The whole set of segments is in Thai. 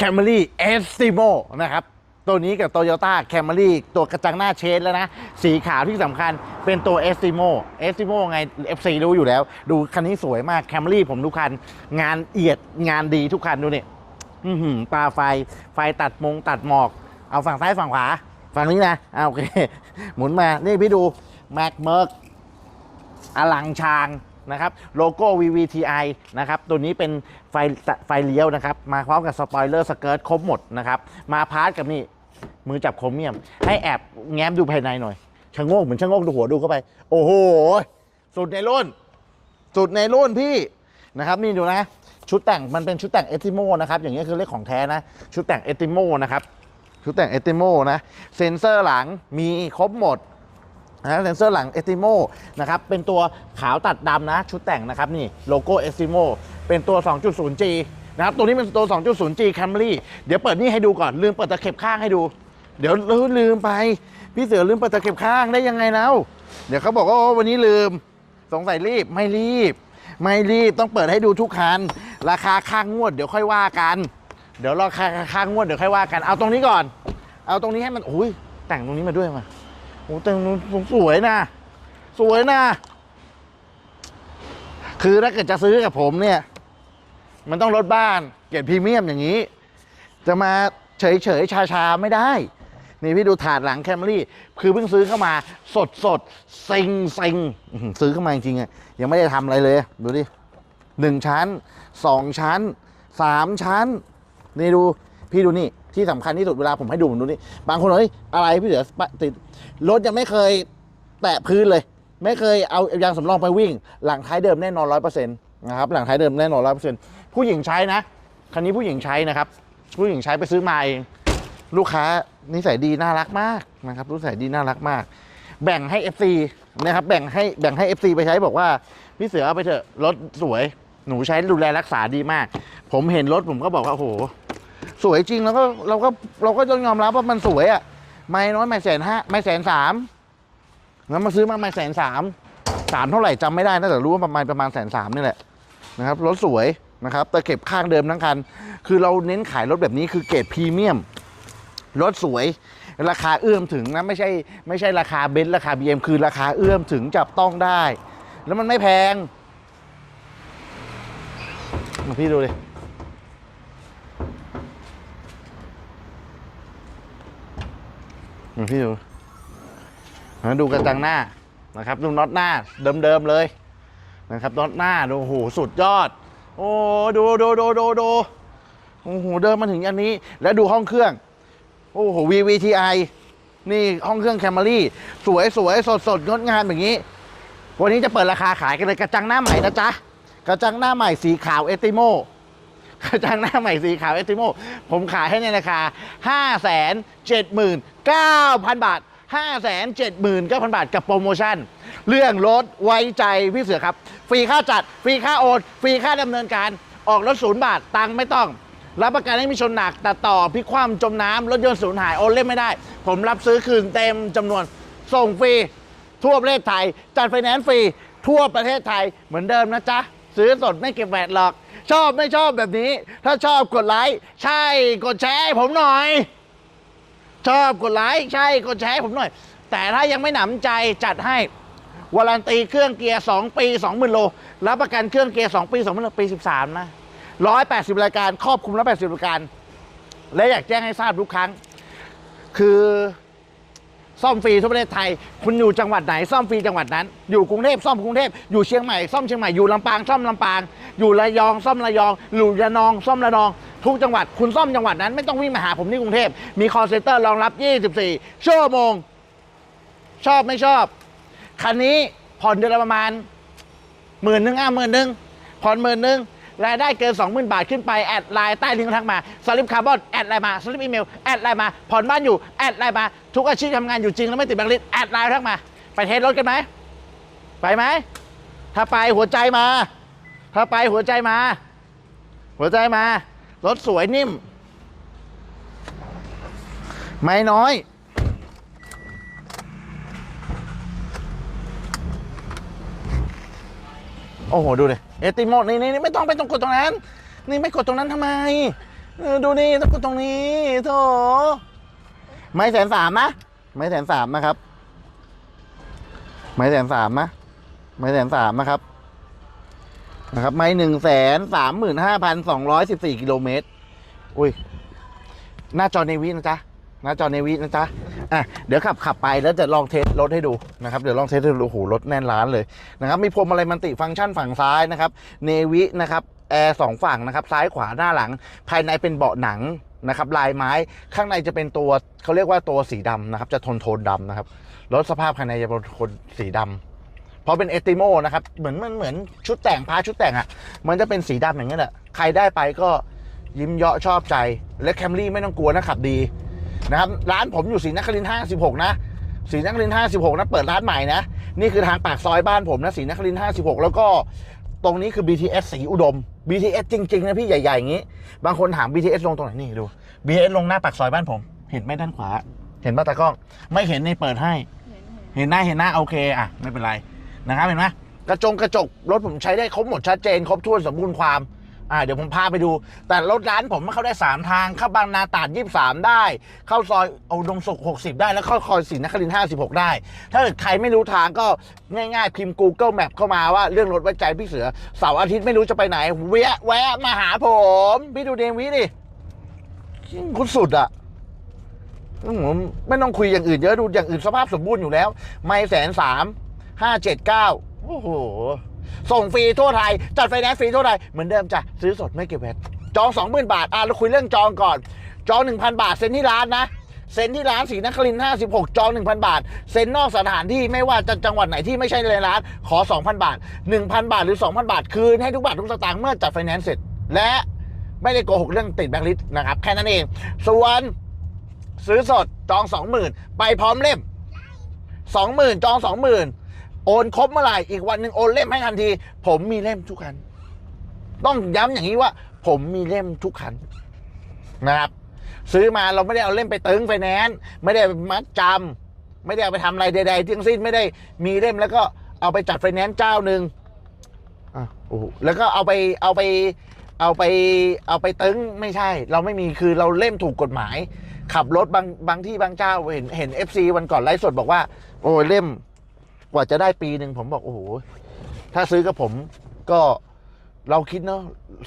Camry Estimo นะครับ ตัวนี้กับ Toyota Camry ตัวกระจังหน้าเชนแล้วนะ สีขาวที่สำคัญเป็นตัว Estimo Estimo ไง FC รู้อยู่แล้ว ดูคันนี้สวยมาก Camry ผมทุกคัน งานเอียดงานดีทุกคันดูนี่หือตาไฟ ไฟตัดมงตัดหมอก เอาฝั่งซ้ายฝั่งขวา ฝั่งนี้นะอ่าโอเค หมุนมา นี่พี่ดู Mac m e r k อลังชาง นะครับโลโก้ VVTi นะครับตัวนี้เป็นไฟไฟเลี้ยวนะครับมาพร้อมกับสปอยเลอร์สเกิร์ตครบหมดนะครับมาพาร์ทกับนี่มือจับโครเมียม ให้แอบแง้มดูภายในหน่อยชะโงกเหมือนชะโงกดูหัวดูเข้าไป โอ้โห สุดในรุ่น สุดในรุ่นพี่นะครับนี่ดูนะชุดแต่งมันเป็นชุดแต่งเอติโมนะครับอย่างนี้คือเลขของแท้นะชุดแต่งเอติโมนะครับชุดแต่งเอติโมนะเซ็นเซอร์หลังมีครบหมด นะเซ็นเซอร์หลัง e s t i m o นะครับเป็นตัวขาวตัดดำนะชุดแต่งนะครับนี่โลโก้ e s t i m o เป็นตัว 2.0G นะครับตัวนี้เป็นตัว 2.0G Camry เดี๋ยวเปิดนี่ให้ดูก่อนลืมเปิดตะเข็บข้างให้ดู เดี๋ยวลืมไป พี่เสือลืมเปิดตะเข็บข้างได้ยังไงแล้วเดี๋ยวเขาบอกว่าวันนี้ลืมสงสัยรีบไม่รีบ ไม่รีบต้องเปิดให้ดูทุกคัน ราคาข้างงวดเดี๋ยวค่อยว่ากัน เดี๋ยวราคาข้างงวดเดี๋ยวค่อยว่ากันเอาตรงนี้ก่อน เอาตรงนี้ให้มันอุ้ยแต่งตรงนี้มาด้วยมา อ้แต่งสวยนะ สวยนะ คือถ้าเกิดจะซื้อกับผมเนี่ย มันต้องรถบ้านเกียรพรีเมียมอย่างนี้ จะมาเฉยเฉยชาชาๆไม่ได้ นี่พี่ดูถาดหลังแคมรี่ คือเพิ่งซื้อเข้ามาสดสดๆเซ็งเซ็งอื้อหือซื้อเข้ามาจริงๆอะยังไม่ได้ทำอะไรเลย ดูดิหนึ่งชั้นสองชั้นสามชั้น นี่ดูพี่ดูนี่ ที่สำคัญที่สุดเวลาผมให้ดูผมดูนี่บางคนบอกเฮ้ยอะไรพี่เดี๋ยวติดรถยังไม่เคยแตะพื้นเลย ไม่เคยเอายางสำรองไปวิ่ง หลังท้ายเดิมแน่นอนร้อยเปอร์เซ็นต์นะครับหลังท้ายเดิมแน่นอนร้อยเปอร์เซ็นต์ผู้หญิงใช้นะคันนี้ผู้หญิงใช้นะครับ ผู้หญิงใช้ไปซื้อมาเองลูกค้านิสัยดีน่ารักมากนะครับนิสัยดีน่ารักมาก แบ่งให้ FC นะครับแบ่งให้แบ่งให้ FC ไปใช้บอกว่าพี่เสือเอาไปเถอะรถสวยหนูใช้ดูแลรักษาดีมาก ผมเห็นรถผมก็บอกว่าโอ้โห สวยจริงแล้วก็เราก็เราก็ต้องยอมรับว่ามันสวยอะ่ะไม่น้อยไม่แสนห้าไม่แสนสามแล้วมาซื้อมาไม่แสนสามสามเท่าไหร่จำไม่ได้นะแต่รู้ว่าประมาณประมาณแสนสามนี่แหละนะครับรถสวยนะครับแตะเข็บข้างเดิมทั้งคัน คือเราเน้นขายรถแบบนี้คือเกรดพรีเมียมรถสวย ราคาเอื้อมถึงนะไม่ใช่ไม่ใช่ราคาเบนซ์ราคา BM คือราคาเอื้อมถึงจับต้องได้ แล้วมันไม่แพง มาพี่ดูดิมาพี่ดูมาดูกระจังหน้านะครับ ดูน็อตหน้าเดิมๆเลยนะครับน็อตหน้าดูโอ้โหสุดยอด โอ้ดูดูดูดูดูโอ้โหเดินมาถึงอันนี้ แล้วดูห้องเครื่อง โอ้โห VVTi นี่ห้องเครื่องแคมรี่ สวยสวยสดสดงดงามอย่างนี้ วันนี้จะเปิดราคาขายกันเลยกระจังหน้าใหม่นะจ๊ะกระจังหน้าใหม่สีขาวเอติโมกระจังหน้าใหม่สีขาวเอติโมผมขายให้ในราคา 5 7 9 0 0 0 9,000 บาท 5 7 9 0 0 0 บาทกับโปรโมชั่น เรื่องรถไว้ใจพี่เสือครับ ฟรีค่าจัด ฟรีค่าโอน ฟรีค่าดำเนินการ ออกรถศูนย์บาท ตังค์ไม่ต้อง รับประกันให้มีชนหนักตัดต่อพิคว่ำจมน้ำรถยนต์สูญหายโอนเล่นไม่ได้ ผมรับซื้อคืนเต็มจำนวนส่งฟรีทั่วประเทศไทย จัดไฟแนนซ์ฟรีทั่วประเทศไทยเหมือนเดิมนะจ๊ะ ซื้อสดไม่เก็บแวดหรอก ชอบไม่ชอบแบบนี้ ถ้าชอบกดไลค์ใช่กดแชร์ให้ผมหน่อย ชอบกดไลค์ใช่กดแชร์ให้ผมหน่อย แต่ถ้ายังไม่หนำใจจัดให้วารันตีเครื่องเกียร์ 2 ปี 20,000 โล รับประกันเครื่องเกียร์ 2 ปี 20,000 โล ปี 13 นะ 180 รายการ ครอบคลุม 180 รายการ และอยากแจ้งให้ทราบทุกครั้ง คือซ่อมฟรีทั่วประเทศไทย คุณอยู่จังหวัดไหน ซ่อมฟรีจังหวัดนั้น อยู่กรุงเทพซ่อมกรุงเทพ อยู่เชียงใหม่ ซ่อมเชียงใหม่ อยู่ลำปาง ซ่อมลำปาง อยู่ระยอง ซ่อมระยอง อยู่ระนอง ซ่อมระนอง ทุกจังหวัดคุณซ่อมจังหวัดนั้นไม่ต้องวิ่งมาหาผมที่กรุงเทพมีคอเซ็นเตอร์รองรับ 24 ชั่วโมง ชอบไม่ชอบ คันนี้ผ่อนเดือนละประมาณหมื่นหนึ่งอะหมื่นหนึ่งผ่อนหมื่นหนึ่งรายได้เกิน 20,000 บาทขึ้นไป แอดไลน์ใต้ลิงก์ทักมา สลิปคาร์บอน แอดไลน์มา สลิปอีเมล แอดไลน์มา ผ่อนบ้านอยู่ แอดไลน์มา ทุกอาชีพทำงานอยู่จริงแล้วไม่ติดแบงค์ลิสต์แอดไลน์ทักมา ไปเทสรถกันไหม ไปไหม ถ้าไปหัวใจมา ถ้าไปหัวใจมา หัวใจมา รถสวยนิ่ม ไม่น้อย โอ้โห ดูเลยเอติโมนี่นี่นี่ไม่ต้องไปตรงกดตรงนั้น นี่ไม่กดตรงนั้นทำไม ดูนี่ต้องกดตรงนี้โถไม่แสนสามนะ ไม่แสนสามนะครับ ไม่แสนสามนะ ไม่แสนสามนะครับ นะครับไม่หนึ่งแสนสามหมื่นห้าพันสองร้อยสิบสี่กิโลเมตรอุ้ย หน้าจอเนวินะจ๊ะ หน้าจอเนวินะจ๊ะ อะ เดี๋ยวขับขับไปแล้วจะลองเทสรถให้ดูนะครับ เดี๋ยวลองเทสให้ดูโอ้โหรถแน่นร้านเลยนะครับ มีพรมอะไรมันติฟังก์ชันฝั่งซ้ายนะครับ เนวินะครับ แอร์สองฝั่งนะครับ ซ้ายขวาหน้าหลัง ภายในเป็นเบาะหนังนะครับ ลายไม้ ข้างในจะเป็นตัวเขาเรียกว่าตัวสีดำนะครับ จะโทนโทนดำนะครับ รถสภาพภายในจะเป็นโทนสีดำ เพราะเป็นเอติโมนะครับ เหมือนมันเหมือนชุดแต่งพาชุดแต่งอะ่ะ มันจะเป็นสีดำอย่างนี้แหละ ใครได้ไปก็ยิ้มเยาะชอบใจ และแคมรี่ไม่ต้องกลัวนะขับดีนะครับ ร้านผมอยู่ศรีนครินทร์56 นะศรีนครินทร์56 นะ เปิดร้านใหม่นะ นี่คือทางปากซอยบ้านผมนะศรีนครินทร์56 แล้วก็ตรงนี้คือ BTS สีอุดม BTS จริง ๆ นะพี่ใหญ่ๆอย่างนี้ บางคนถาม BTS ลงตรงไหนนี่ดู BTS ลงหน้าปากซอยบ้านผม เห็นไหมด้านขวา เห็นป่ะตากล้อง ไม่เห็นในเปิดให้ เห็นหน้าเห็นหน้าโอเค อะ ไม่เป็นไร นะครับเห็นไหมกระจงกระจกรถผมใช้ได้ครบหมดชัดเจนครบถ้วนสมบูรณ์ความอ่าเดี๋ยวผมพาไปดู แต่รถร้านผมเข้าได้ 3 ทาง เข้าบางนาตราด23 ได้ เข้าซอยเอาดงสุข60 ได้ แล้วเข้าคอยศรีนครินทร์56 ได้ ถ้าเกิดใครไม่รู้ทางก็ง่ายๆ พิมพ์ Google Map เข้ามาว่าเรื่องรถไว้ใจพี่เสือเสาร์อาทิตย์ไม่รู้จะไปไหนแวะแวะมาหาผม พี่ดูเดวิดิคุณสุดอะผมไม่ต้องคุยอย่างอื่นเยอะดูอย่างอื่นสภาพสมบูรณ์อยู่แล้ว ไม่แสนสาม ห้าเจ็ดเก้าโอ้โห ส่งฟรีทั่วไทย จัดไฟแนนซ์ฟรีทั่วไทย เหมือนเดิมจ้ะ ซื้อสดไม่เก็บแวตจองสองหมื่นบาท อะเราคุยเรื่องจองก่อน จองหนึ่งพันบาท เซ็นที่ร้านนะ เซ็นที่ร้านสีนครินห้าสิบหกจองหนึ่งพันบาท เซ็นนอกสถานที่ไม่ว่าจะจังหวัดไหนที่ไม่ใช่ในร้าน ขอสองพันบาทหนึ่งพันบาทหรือสองพันบาท คืนให้ทุกบาททุกสตางค์เมื่อจัดไฟแนนซ์เสร็จ และไม่ได้โกหกเรื่องติดแบงค์ลิสต์นะครับ แค่นั้นเอง ส่วนซื้อสดจองสองหมื่นไปพร้อมเล่มสองหมื่นจองสองหมื่น โอนครบเมื่อไหร่อีกวันหนึ่งโอนเล่มให้ทันที ผมมีเล่มทุกคัน ต้องย้ำอย่างนี้ว่า ผมมีเล่มทุกคันนะครับซื้อมาเราไม่ได้เอาเล่มไปตึงไฟแนนซ์ไม่ได้ไปมัดจำไม่ได้เอาไปทำอะไรใดๆทั้งสิ้นไม่ได้มีเล่มแล้วก็เอาไปจัดไฟแนนซ์เจ้าหนึ่งอะโอ้แล้วก็เอาไปเอาไปเอาไปเอาไปตึงไม่ใช่ เราไม่มีคือเราเล่มถูกกฎหมาย ขับรถบางบางที่บางเจ้าเห็นเห็นเอฟซีวันก่อนไลฟ์สดบอกว่า โอ้เล่ม กว่าจะได้ปีหนึ่งผมบอกโอ้โหถ้าซื้อกับผมก็เราคิดเนาะ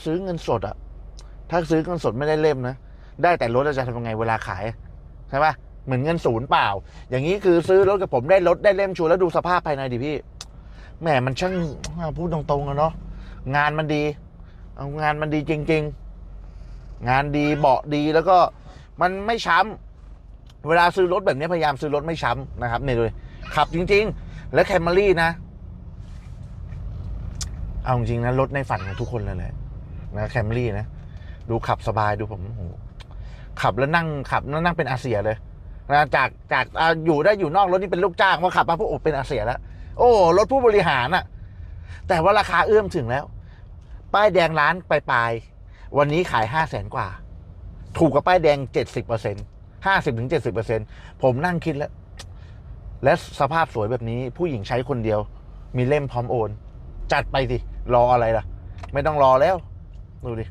ซื้อเงินสดอะถ้าซื้อเงินสดไม่ได้เล่มนะได้แต่รถเราจะทำยังไงเวลาขายใช่ปะเหมือนเงินศูนย์เปล่า อย่างนี้คือซื้อรถกับผมได้รถได้เล่มชัวร์แล้วดูสภาพภายในดิพี่แหมมันช่างพูดตรงๆอะเนาะงานมันดีเอางานมันดีจริง ๆ งานดีเบาะดีแล้วก็มันไม่ช้ำเวลาซื้อรถแบบนี้พยายามซื้อรถไม่ช้ำนะครับเนี่ยเลยขับจริง ๆ และแคมรี่นะ เอาจริงนะ รถในฝันของทุกคนเลยแหละนะแคมรี่นะ ดูขับสบายดูผมโอ้โหขับแล้วนั่งขับแล้วนั่งเป็นอาเซียเลยนะจากจากอ่าอยู่ได้อยู่นอกรถนี่เป็นลูกจ้างพอขับมาปุ๊บโอ้เป็นอาเซียแล้ว โอ้รถผู้บริหารอะแต่ว่าราคาเอื้อมถึงแล้ว ป้ายแดงร้านปลายๆวันนี้ขายห้าแสนกว่า ถูกกว่าป้ายแดงเจ็ดสิบเปอร์เซ็นห้าสิบถึงเจ็ดสิบเปอร์เซ็นผมนั่งคิดแล้ว และสภาพสวยแบบนี้ผู้หญิงใช้คนเดียว มีเล่มพร้อมโอน จัดไปสิ รออะไรล่ะ ไม่ต้องรอแล้ว ดูดิ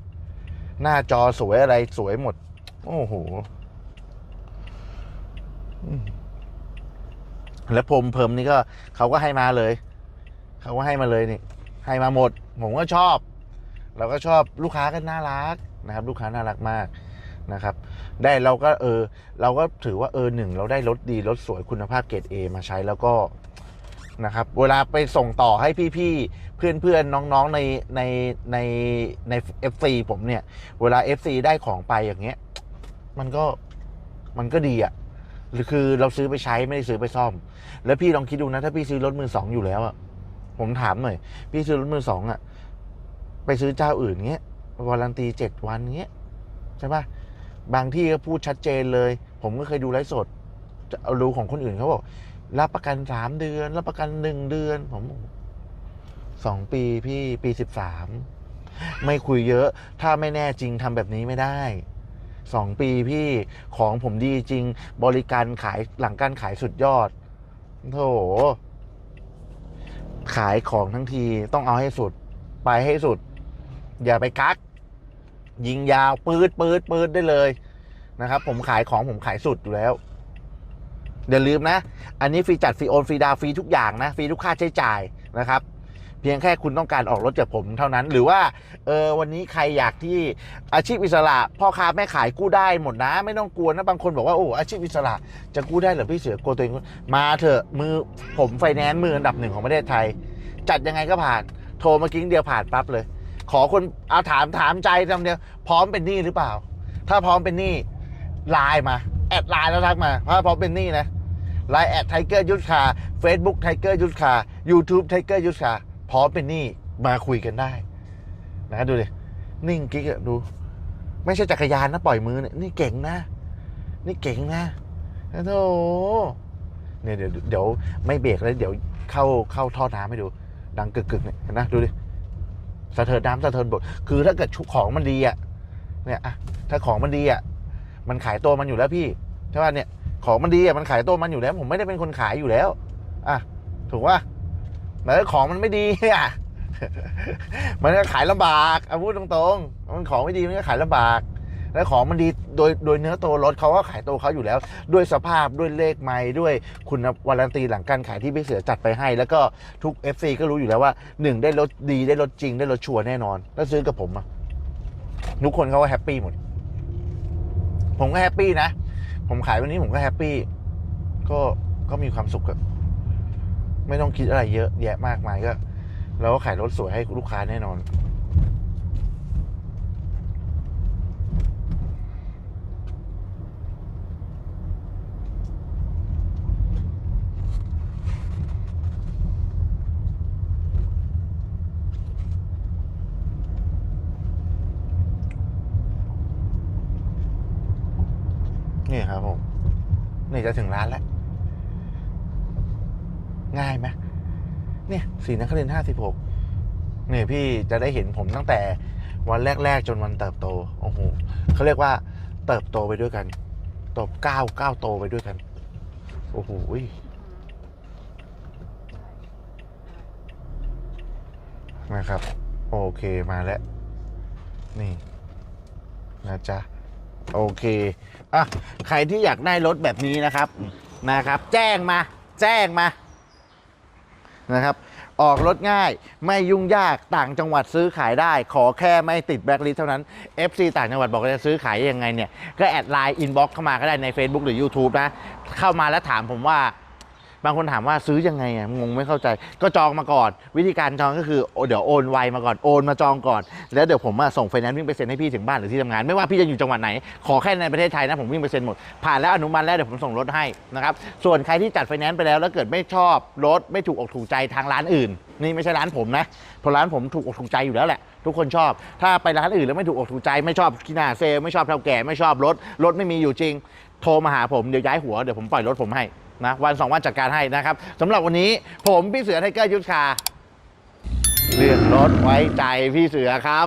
หน้าจอสวยอะไรสวยหมด โอ้โหแล้วพรมเพิ่มนี่ก็เขาก็ให้มาเลยเขาก็ให้มาเลยนี่ ให้มาหมด ผมก็ชอบ เราก็ชอบลูกค้าก็น่ารักนะครับ ลูกค้าน่ารักมาก นะครับ ได้เราก็เออเราก็ถือว่าเออหนึ่งเราได้รถดีรถสวยคุณภาพเกรด A มาใช้แล้วก็นะครับ เวลาไปส่งต่อให้พี่ๆ เพื่อนๆ น้องๆ ในในในใน FC ผมเนี่ย เวลา FC ได้ของไปอย่างเงี้ย มันก็มันก็ดีอะ่ะหรือคือเราซื้อไปใช้ไม่ได้ซื้อไปซ่อม แล้วพี่ลองคิดดูนะ ถ้าพี่ซื้อรถมือสองอยู่แล้วอะ่ะผมถามหน่อย พี่ซื้อรถมือสองอะ ไปซื้อเจ้าอื่นเงี้ยวารันตีเจ็ดวันเงี้ยใช่ปะ บางที่ก็พูดชัดเจนเลย ผมก็เคยดูไลฟ์สดจะเอารู้ของคนอื่นเขาบอกรับประกันสามเดือน รับประกันหนึ่งเดือน ผมสองปีพี่ปีสิบสามไม่คุยเยอะ ถ้าไม่แน่จริงทำแบบนี้ไม่ได้สองปีพี่ของผมดีจริง บริการขายหลังการขายสุดยอดโถขายของทั้งทีต้องเอาให้สุด ไปให้สุด อย่าไปกัก ยิงยาวปืดปืดปืดได้เลยนะครับ ผมขายของผมขายสุดอยู่แล้วอย่าลืมนะ อันนี้ฟรีจัดฟรีโอนฟรีดาวฟรีทุกอย่างนะฟรีทุกค่าใช้จ่ายนะครับ เพียงแค่คุณต้องการออกรถจากผมเท่านั้น หรือว่าเออวันนี้ใครอยากที่อาชีพอิสระพ่อค้าแม่ขายกู้ได้หมดนะ ไม่ต้องกลัวนะบางคนบอกว่าโอ้อาชีพอิสระจะกู้ได้หรือพี่เสือกลัวตัวเองมาเถอะมือผมไฟแนนซ์มืออันดับหนึ่งของประเทศไทย จัดยังไงก็ผ่าน โทรมากิ้งเดียวผ่านปั๊บเลย ขอคนเอาถามถามใจคำเดียว พร้อมเป็นหนี้หรือเปล่า ถ้าพร้อมเป็นหนี้ไลน์มาแอดไลน์แล้วทักมาถ้าพร้อมเป็นหนี้นะไลน์แอดไทเกอร์ยุทธคาเฟซบุ๊กไทเกอร์ยุทธคายูทูบไทเกอร์ยุทธคาพร้อมเป็นหนี้มาคุยกันได้ นะดูดินิ่งกิ๊กอะดู ไม่ใช่จักรยานนะปล่อยมือเนี่ยนี่เก่งนะ นี่เก่งนะโอ้โหเนี่ยเดี๋ยวเดี๋ยวไม่เบรกแล้วเดี๋ยวเข้าเข้าท่อน้ำให้ดู ดังกึกๆเนี่ยนะดูดิสะเทินน้ำสะเทินบทคือถ้าเกิดชุกของมันดีอะ เนี่ยอะถ้าของมันดีอะมันขายตัวมันอยู่แล้วพี่ใช่ป่ะเนี่ยของมันดีอะมันขายตัวมันอยู่แล้ว ผมไม่ได้เป็นคนขายอยู่แล้วอะถูกป่ะแต่ถ้าของมันไม่ดีอะมันก็ขายลำบากเอาพูดตรงๆ มันของไม่ดีมันก็ขายลำบาก แล้วของมันดีโดยโดยเนื้อตัวรถเขาก็ขายตัวเขาอยู่แล้ว ด้วยสภาพด้วยเลขไม้ด้วยคุณวารันตีหลังการขายที่พี่เสือจัดไปให้ แล้วก็ทุก FC ก็รู้อยู่แล้วว่าหนึ่งได้รถดีได้รถจริงได้รถชัวร์แน่นอน แล้วซื้อกับผมอะ ทุกคนเขาก็แฮปปี้หมด ผมก็แฮปปี้นะ ผมขายวันนี้ผมก็แฮปปี้ ก็ก็มีความสุขกับไม่ต้องคิดอะไรเยอะแยะมากมายก็เราก็ขายรถสวยให้ลูกค้าแน่นอนครับผม นี่จะถึงร้านแล้ว ง่ายไหมเนี่ยสีนักเรียนห้าสิบหกเนี่ยพี่จะได้เห็นผมตั้งแต่วันแรก ๆ จนวันเติบโต โอ้โหเขาเรียกว่าเติบโตไปด้วยกันโตบก้าวก้าวโตไปด้วยกัน โอ้โหนะครับ โอเคมาแล้ว นี่ นะจ๊ะ โอเค อะใครที่อยากได้รถแบบนี้นะครับนะครับ แจ้งมา แจ้งมานะครับ ออกรถง่ายไม่ยุ่งยากต่างจังหวัดซื้อขายได้ ขอแค่ไม่ติดแบล็คลิสต์เท่านั้น FC ต่างจังหวัดบอกจะซื้อขายยังไงเนี่ย ก็แอดไลน์อินบ็อกเข้ามาก็ได้ใน Facebook หรือ YouTube นะ เข้ามาแล้วถามผมว่า บางคนถามว่าซื้อยังไงอะงงไม่เข้าใจ ก็จองมาก่อน วิธีการจองก็คือโอเดี๋ยวโอนไวมาก่อนโอนมาจองก่อน แล้วเดี๋ยวผมอะส่งไฟแนนซ์วิ่งไปเซ็นให้พี่ถึงบ้านหรือที่ทำงานไม่ว่าพี่จะอยู่จังหวัดไหนขอแค่ในประเทศไทยนะผมวิ่งไปเซ็นหมดผ่านแล้วอนุมัติแล้วเดี๋ยวผมส่งรถให้นะครับส่วนใครที่จัดไฟแนนซ์ไปแล้วแล้วเกิดไม่ชอบรถไม่ถูกอกถูกใจทางร้านอื่น นี่ไม่ใช่ร้านผมนะเพราะร้านผมถูกอกถูกใจอยู่แล้วแหละทุกคนชอบ ถ้าไปร้านอื่นแล้วไม่ถูกอกถูกใจไม่ชอบขี้หน้าเซลไม่ชอบเท่าแก่ไม่ชอบรถรถไม่มีอยู่จริง โทรมาหาผมเดี๋ยวย้ายหัวเดี๋ยวผมปล่อยรถผมให้ นะวันสองวันจัดการให้นะครับสำหรับวันนี้ผมพี่เสือไทเกอร์ยุทธคาเรื่องรถไว้ใจพี่เสือครับ